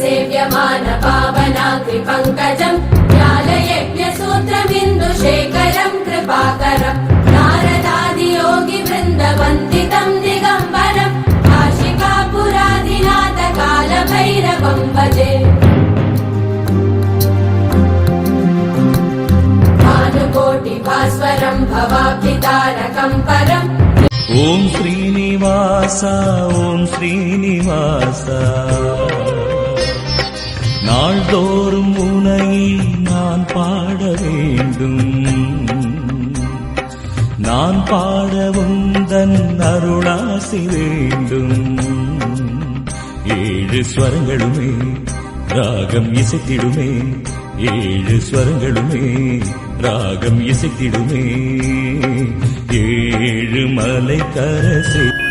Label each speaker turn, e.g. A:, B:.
A: सेव्यमान पावनाग्निपङ्कजम् ज्ञानयज्ञसूत्रबिन्दुशेखरम् कृपाकरम् नारदादियोगिवृन्दवन्दितम् दिगम्बरम् काशिकापुरादिनाथकालभैरवम् भजे भानुकोटिभास्वरम् भवाब्धितारकम् परम्
B: ॐ श्रीनिवास ॐ श्रीनिवास நாள்தோறும் உனை நான் பாட வேண்டும். நான் பாடவும் தன் அருளாசி வேண்டும். ஏழு ஸ்வரங்களுமே ராகம் இசைத்திடுமே. ஏழு ஸ்வரங்களுமே ராகம் இசைத்திடுமே. ஏழு மலை கரசே